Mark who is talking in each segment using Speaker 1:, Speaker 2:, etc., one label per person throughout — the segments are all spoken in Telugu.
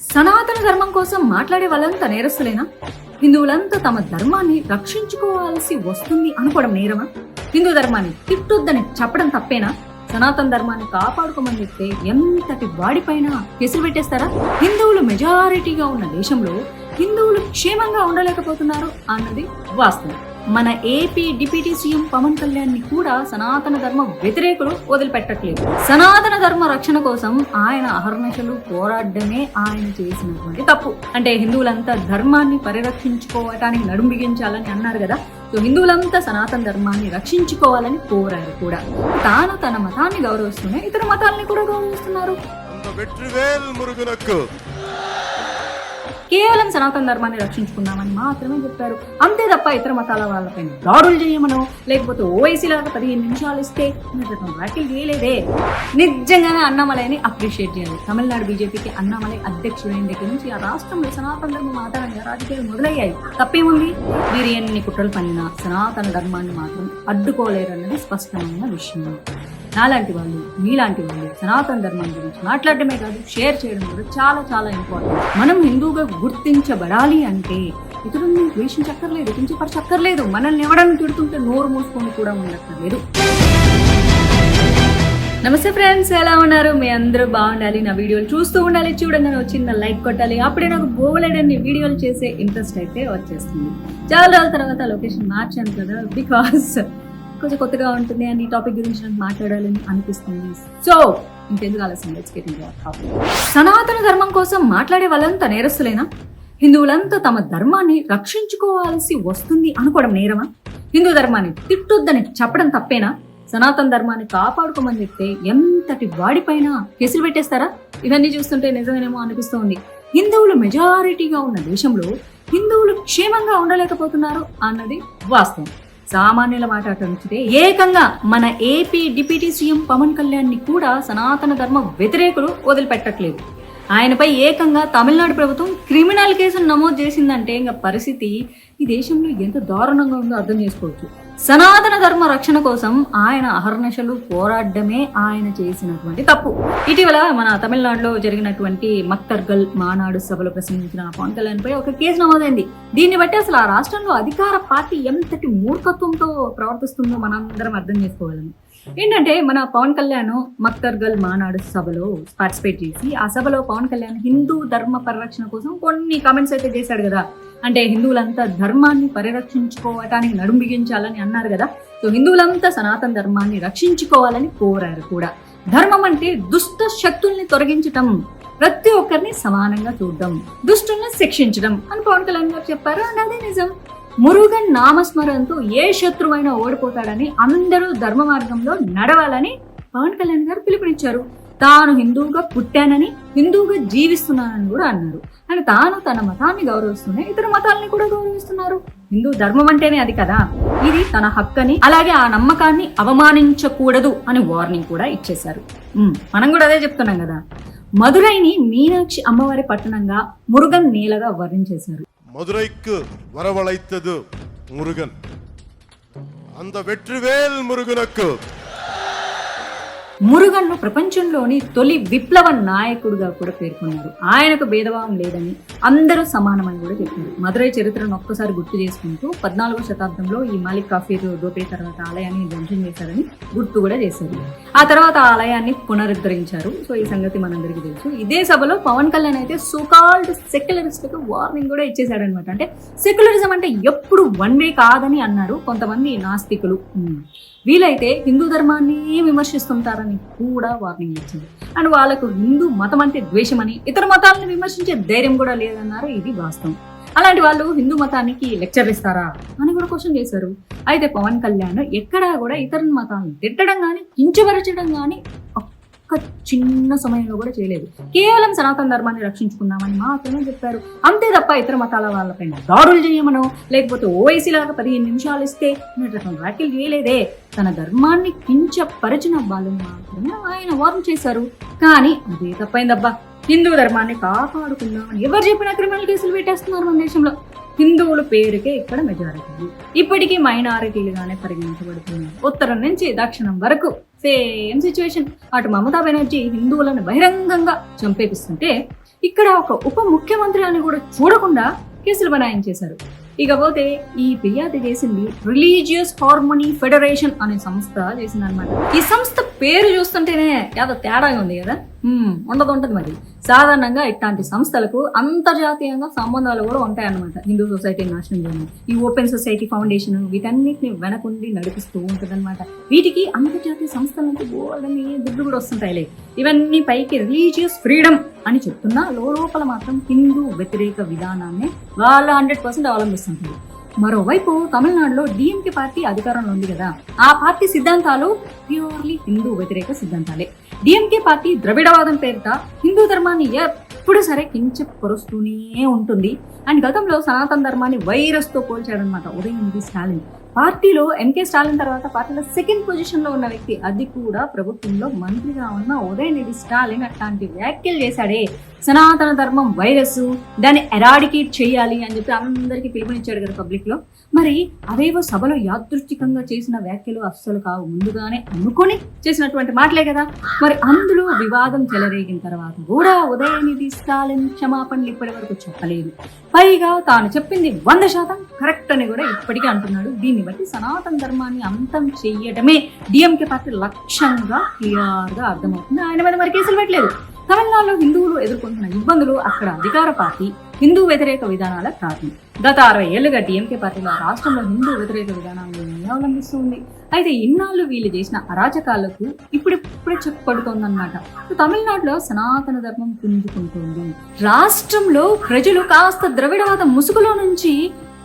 Speaker 1: సనాతన ధర్మం కోసం మాట్లాడే వాళ్ళంతా నేరస్తులేనా? హిందువులంతా తమ ధర్మాన్ని రక్షించుకోవాల్సి వస్తుంది అనుకోవడం నేరమా? హిందూ ధర్మాన్ని తిట్టొద్దని చెప్పడం తప్పేనా? సనాతన ధర్మాన్ని కాపాడుకోమని చెప్తే ఎంతటి వాడిపైన కేసులు పెట్టేస్తారా? హిందువులు మెజారిటీగా ఉన్న దేశంలో హిందువులు క్షేమంగా ఉండలేకపోతున్నారు అన్నది వాస్తవం. మన ఏపీ డిప్యూటీ సీఎం పవన్ కళ్యాణ్ని కూడా సనాతన ధర్మ వ్యతిరేకులు వదిలిపెట్టట్లేదు. సనాతన ధర్మ రక్షణ కోసం ఆయన అహర్నిశలు పోరాడమే ఆయన చేసినటువంటి తప్పు. అంటే హిందువులంతా ధర్మాన్ని పరిరక్షించుకోవటానికి నడుం బిగించాలని అన్నారు కదా. సో హిందువులంతా సనాతన ధర్మాన్ని రక్షించుకోవాలని కోరారు కూడా. తాను తన మతాన్ని గౌరవిస్తూనే ఇతర మతాల్ని కూడా గౌరవిస్తున్నారు. కేవలం సనాతన ధర్మాన్ని రక్షించుకుందామని మాత్రమే చెప్పారు. అంతే తప్ప ఇతర మతాల వాళ్ళపై దాడులు చేయమనో లేకపోతే ఓవైసీ లాగా పదిహేను నిమిషాలు ఇస్తే వ్యాఖ్యలు చేయలేదే. నిజంగానే అన్నామలైని అప్రిషియేట్ చేయాలి. తమిళనాడు బీజేపీకి అన్నామలై అధ్యక్షుడైన దగ్గర నుంచి ఆ రాష్ట్రంలో సనాతన ధర్మం ఆధారంగా రాజకీయాలు మొదలయ్యాయి. తప్పేముంది? వీరు ఎన్ని కుట్రలు పనినా సనాతన ధర్మాన్ని మాత్రం అడ్డుకోలేరన్నది స్పష్టమైన విషయం. నాలాంటి వాళ్ళు మీలాంటి వాళ్ళు సనాతన ధర్మం గురించి మాట్లాడటమే కాదు షేర్ చేయడం కూడా చాలా చాలా ఇంపార్టెంట్ మనం హిందూగా గుర్తించబడాలి అంటే ఇతరుల్ని ద్వేషించక్కర్లేదు కించపరచక్కర్లేదు. మనల్ని ఎవడని తిడుతుంటే నోరు మూసుకొని కూడా ఉండక్కర్లేదు. నమస్తే ఫ్రెండ్స్ ఎలా ఉన్నారు? మీ అందరూ బాగుండాలి నా వీడియోలు చూస్తూ ఉండాలి చూడంగానే వచ్చింది లైక్ కొట్టాలి. అప్పుడే నాకు బోలెడన్ని వీడియోలు చేసే ఇంట్రెస్ట్ అయితే వచ్చేస్తుంది. చాలా రోజుల తర్వాత లొకేషన్ మార్చాను కదా బికాస్ కొంచెం కొత్తగా ఉంటుంది అని ఈ టాపిక్ గురించి నాకు మాట్లాడాలని అనిపిస్తుంది. సో ఇంకెందుకు ఆలస్యం? లెట్స్ గెట్ టాపిక్ సనాతన ధర్మం కోసం మాట్లాడే వాళ్ళంతా నేరస్తులేనా? హిందువులంతా తమ ధర్మాన్ని రక్షించుకోవాల్సి వస్తుంది అనుకోవడం నేరమా? హిందూ ధర్మాన్ని తిట్టొద్దని చెప్పడం తప్పేనా? సనాతన ధర్మాన్ని కాపాడుకోమని చెప్తే ఎంతటి వాడిపైన కేసులు పెట్టేస్తారా? ఇవన్నీ చూస్తుంటే నిజమేనేమో అనిపిస్తోంది. హిందువులు మెజారిటీగా ఉన్న దేశంలో హిందువులు క్షేమంగా ఉండలేకపోతున్నారు అన్నది వాస్తవం. సామాన్యుల మాట ఏకంగా మన ఏపీ డిప్యూటీ సీఎం పవన్ కళ్యాణ్ని కూడా సనాతన ధర్మ వ్యతిరేకులు వదిలిపెట్టట్లేదు. ఆయనపై ఏకంగా తమిళనాడు ప్రభుత్వం క్రిమినల్ కేసును నమోదు చేసిందంటే ఇంకా పరిస్థితి ఈ దేశంలో ఎంత దారుణంగా ఉందో అర్థం చేసుకోవచ్చు. సనాతన ధర్మ రక్షణ కోసం ఆయన అహర్నిశలు పోరాడమే ఆయన చేసినటువంటి తప్పు. ఇటీవల మన తమిళనాడులో జరిగినటువంటి మక్తర్గల్ మానాడు సభలో ప్రసంగించిన పవన్ కళ్యాణ్ పై ఒక కేసు నమోదైంది. దీన్ని బట్టి అసలు ఆ రాష్ట్రంలో అధికార పార్టీ ఎంతటి మూర్ఖత్వంతో ప్రవర్తిస్తుందో మనందరం అర్థం చేసుకోవాలని ఏంటంటే మన పవన్ కళ్యాణ్ మక్తర్గల్ మానాడు సభలో పార్టిసిపేట్ చేసి ఆ సభలో పవన్ కళ్యాణ్ హిందూ ధర్మ పరిరక్షణ కోసం కొన్ని కామెంట్స్ అయితే చేశాడు కదా. అంటే హిందువులంతా ధర్మాన్ని పరిరక్షించుకోవటానికి నడుం బిగించాలని అన్నారు కదా. సో హిందువులంతా సనాతన ధర్మాన్ని రక్షించుకోవాలని కోరారు కూడా. ధర్మం అంటే దుష్ట శక్తుల్ని తొలగించటం ప్రతి ఒక్కరిని సమానంగా చూడడం దుష్టుల్ని శిక్షించడం అని పవన్ కళ్యాణ్ గారు చెప్పారు. అండ్ అదే నిజం. మురుగన్ నామస్మరణతో ఏ శత్రువైనా ఓడిపోతాడని అందరూ ధర్మ మార్గంలో నడవాలని పవన్ కళ్యాణ్ గారు పిలుపునిచ్చారు. తాను హిందువుగా పుట్టానని హిందువుగా జీవిస్తున్నానని కూడా అన్నారు అని తాను తన మతాన్ని గౌరవిస్తూనే ఇతర మతాలని కూడా గౌరవిస్తున్నారు హిందూ ధర్మం అంటేనే అది కదా ఇది తన హక్కని అలాగే ఆ నమ్మకాన్ని అవమానించకూడదు అని వార్నింగ్ కూడా ఇచ్చేశారు ఉమ్, మనం కూడా అదే చెప్తున్నాం కదా మదురైని మీనాక్షి అమ్మవారి పట్టణంగా మురుగన్ నేలగా వర్ణించేశారు
Speaker 2: மதுரைக்கு வரவழைத்தது முருகன் அந்த வெற்றிவேல் முருகனுக்கு
Speaker 1: మురుగన్ను ప్రపంచంలోని తొలి విప్లవ నాయకుడిగా కూడా పేర్కొన్నారు. ఆయనకు భేదభావం లేదని అందరూ సమానమని కూడా చెప్పారు. మదురై చరిత్రను ఒక్కసారి గుర్తు చేసుకుంటూ పద్నాలుగో శతాబ్దంలో ఈ మాలిక్ కాఫీర్ దోపిడీ తర్వాత ఆలయాన్ని ధ్వంసం చేశారని గుర్తు కూడా చేశారు. ఆ తర్వాత ఆ ఆలయాన్ని పునరుద్ధరించారు. సో ఈ సంగతి మనందరికీ తెలుసు. ఇదే సభలో పవన్ కళ్యాణ్ అయితే సోకాల్డ్ సెక్యులరిస్ట్ వార్నింగ్ కూడా ఇచ్చేశాడు అనమాట అంటే సెక్యులరిజం అంటే ఎప్పుడు వన్ వే కాదని అన్నారు కొంతమంది నాస్తికులు. వీలైతే హిందూ ధర్మాన్ని విమర్శిస్తుంటారని కూడా వార్నింగ్ ఇచ్చింది. అండ్ వాళ్ళకు హిందూ మతం అంటే ద్వేషమని ఇతర మతాలను విమర్శించే ధైర్యం కూడా లేదన్నారు ఇది వాస్తవం. అలాంటి వాళ్ళు హిందూ మతానికి లెక్చర్ ఇస్తారా అని కూడా క్వశ్చన్ చేశారు. అయితే పవన్ కళ్యాణ్ ఎక్కడా కూడా ఇతర మతాలను తిట్టడం కానీ కించపరచడం కానీ ఒక్క చిన్న సమయంలో కూడా చేయలేదు. కేవలం సనాతన ధర్మాన్ని రక్షించుకుందామని మాత్రమే చెప్పారు. అంతే తప్ప ఇతర మతాల వాళ్ళపైన దాడులు చేయమనో లేకపోతే ఓవైసీ లాగా పదిహేను నిమిషాలు ఇస్తే రకం వ్యాఖ్యలు చేయలేదే. తన ధర్మాన్ని కించపరిచిన వాళ్ళని మాత్రమే ఆయన వార్న్ చేశారు. కానీ అదే తప్పైందబ్బా. హిందూ ధర్మాన్ని కాపాడుకుందామని ఎవరు చెప్పినా క్రిమినల్ కేసులు పెట్టేస్తున్నారు మన దేశంలో. హిందువుల పేరుకే ఇక్కడ మెజారిటీ. ఇప్పటికీ మైనారిటీలుగానే పరిగణించబడుతున్నారు ఉత్తరం నుంచి దక్షిణం వరకు. సేమ్ సిచ్యువేషన్ అటు మమతా బెనర్జీ హిందువులను బహిరంగంగా చంపేపిస్తుంటే ఇక్కడ ఒక ఉప ముఖ్యమంత్రి అని కూడా చూడకుండా కేసులు బనాయించేశారు ఇకపోతే ఈ ఫిర్యాదు చేసింది రిలీజియస్ హార్మోనీ ఫెడరేషన్ అనే సంస్థ చేసింది అనమాట ఈ సంస్థ పేరు చూస్తుంటేనే యాదో తేడాగా ఉంది కదా? ఉండదు ఉంటుంది మరి. సాధారణంగా ఇట్లాంటి సంస్థలకు అంతర్జాతీయంగా సంబంధాలు కూడా ఉంటాయన్నమాట. హిందూ సొసైటీ నాశనం చేయడం ఈ ఓపెన్ సొసైటీ ఫౌండేషన్ వీటన్నిటిని వెనకుండి నడిపిస్తూ ఉంటుంది వీటికి అంతర్జాతీయ సంస్థల నుంచి బోల్డని దుడ్డు కూడా వస్తుంటాయిలే. ఇవన్నీ పైకి రిలీజియస్ ఫ్రీడమ్ అని చెప్తున్నా లోపల మాత్రం హిందూ వ్యతిరేక విధానాన్ని వాళ్ళు హండ్రెడ్ పర్సెంట్ అవలంబిస్తుంటారు. మరోవైపు తమిళనాడులో డిఎంకే పార్టీ అధికారంలో ఉంది కదా. ఆ పార్టీ సిద్ధాంతాలు ప్యూర్లీ హిందూ వ్యతిరేక సిద్ధాంతాలే. డిఎంకే పార్టీ ద్రవిడవాదం పేరిట హిందూ ధర్మాన్ని ఎప్పుడు సరే కించపరుస్తూనే ఉంటుంది. అండ్ గతంలో సనాతన ధర్మాన్ని వైరస్తో పోల్చాడనమాట పోల్చాడనమాట ఇది స్టాలిన్. పార్టీలో ఎంకే స్టాలిన్ తర్వాత పార్టీలో సెకండ్ పొజిషన్లో ఉన్న వ్యక్తి అది కూడా ప్రభుత్వంలో మంత్రిగా ఉన్న ఉదయనిధి స్టాలిన్ అట్లాంటి వ్యాఖ్యలు చేశాడే. సనాతన ధర్మం వైరస్ దాన్ని ఎరాడికేట్ చేయాలి అని చెప్పి అందరికీ పిలుపునిచ్చాడు కదా పబ్లిక్లో మరి అవేవో సభలో యాదృష్టికంగా చేసిన వ్యాఖ్యలు అస్సలు కావు ముందుగానే అనుకొని చేసినటువంటి మాటలే కదా. మరి అందులో వివాదం చెలరేగిన తర్వాత కూడా ఉదయనిధి స్టాలిన్ క్షమాపణలు ఇప్పటి వరకు చెప్పలేదు. పైగా తాను చెప్పింది వంద శాతం కరెక్ట్ అని కూడా ఇప్పటికీ అంటున్నాడు. దీన్ని బట్టి సనాతన ధర్మాన్ని అంతం చేయడమే డిఎంకే పార్టీ లక్ష్యంగా క్లియర్గా అర్థమవుతుంది. ఆయన మీద మరి కేసులు పెట్టలేదు. తమిళనాడులో హిందువులు ఎదుర్కొంటున్న ఇబ్బందులు అక్కడ అధికార పార్టీ హిందూ వ్యతిరేక విధానాల కారణం గత అరవై ఏళ్ళుగా డిఎంకే పార్టీలో రాష్ట్రంలో హిందూ వ్యతిరేక విధానాలను అవలంబిస్తుంది. అయితే ఇన్నాళ్ళు వీళ్ళు చేసిన అరాచకాలకు ఇప్పుడిప్పుడే చెప్పబడుతోందన్నమాట సో తమిళనాడులో సనాతన ధర్మం పుంజుకుంటుంది. రాష్ట్రంలో ప్రజలు కాస్త ద్రవిడవాద ముసుగులో నుంచి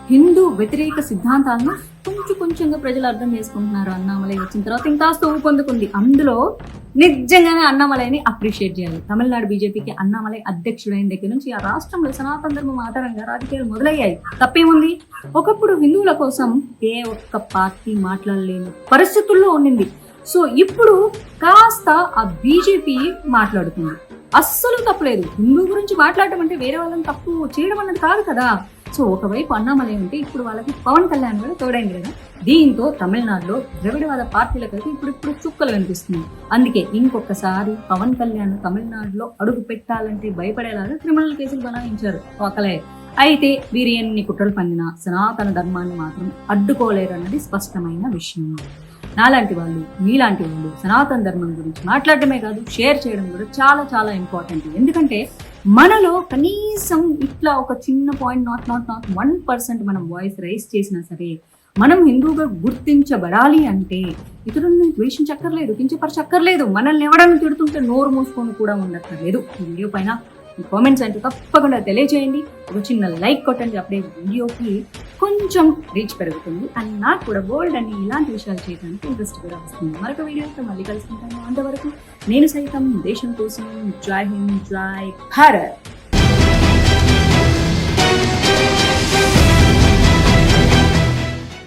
Speaker 1: హిందూ వ్యతిరేక సిద్ధాంతాలను కొంచెం కొంచెంగా ప్రజలు అర్థం చేసుకుంటున్నారు అన్నామలై వచ్చిన తర్వాత ఇంకాస్త ఊపందుకుంది అందులో నిజంగానే అన్నామలైని అప్రిషియేట్ చేయాలి. తమిళనాడు బీజేపీకి అన్నామలై అధ్యక్షుడైన దగ్గర నుంచి ఆ రాష్ట్రంలో సనాతన ధర్మం ఆధారంగా రాజకీయాలు మొదలయ్యాయి. తప్పేముంది? ఒకప్పుడు హిందువుల కోసం ఏ ఒక్క పార్టీ మాట్లాడలేని పరిస్థితుల్లో ఉండింది. సో ఇప్పుడు కాస్త ఆ బీజేపీ మాట్లాడుతుంది. అస్సలు తప్పలేదు. హిందూ గురించి మాట్లాడటం అంటే వేరే వాళ్ళని తప్పు చేయడం అన్నది కాదు కదా. సో ఒకవైపు అన్నామలై ఉంటే ఇప్పుడు వాళ్ళకి పవన్ కళ్యాణ్ కూడా తోడైంది కదా. దీంతో తమిళనాడులో ద్రవిడవాద పార్టీలకైతే ఇప్పుడు ఇప్పుడు చుక్కలు కనిపిస్తున్నాయి. అందుకే ఇంకొకసారి పవన్ కళ్యాణ్ తమిళనాడులో అడుగు పెట్టాలంటే భయపడేలాగా క్రిమినల్ కేసులు బనాయించారు ఒకలే అయితే వీరి ఎన్ని కుట్రలు పండినా సనాతన ధర్మాన్ని మాత్రం అడ్డుకోలేరు అన్నది స్పష్టమైన విషయం. నాలాంటి వాళ్ళు మీలాంటి వాళ్ళు సనాతన ధర్మం గురించి మాట్లాడటమే కాదు షేర్ చేయడం కూడా చాలా చాలా ఇంపార్టెంట్ ఎందుకంటే మనలో కనీసం ఇట్లా ఒక చిన్న point not not not one percent మనం వాయిస్ రైస్ చేసినా సరే మనం హిందువుగా గుర్తించబడాలి అంటే ఇతరులను ద్వేషించక్కర్లేదు కించపరచక్కర్లేదు. మనల్ని ఎవడన్నా తిడుతుంటే నోరు మూసుకొని కూడా ఉండక్కర్లేదు. ఈ వీడియో పైన కామెంట్స్ అంటే తప్పకుండా తెలియజేయండి ఒక చిన్న లైక్ కొట్టండి. అప్పుడే వీడియోకి కొంచెం రీచ్ పెరుగుతుంది. అండ్ నాకు కూడా బోల్డ్ అని ఇలాంటి విషయాలు చేయడానికి ఇంట్రెస్ట్ కూడా వస్తుంది. మరొక వీడియోతో మళ్ళీ కలుసుకుంటాను. అంతవరకు నేను సైతం దేశం కోసం జై హింద్ జై భారత్.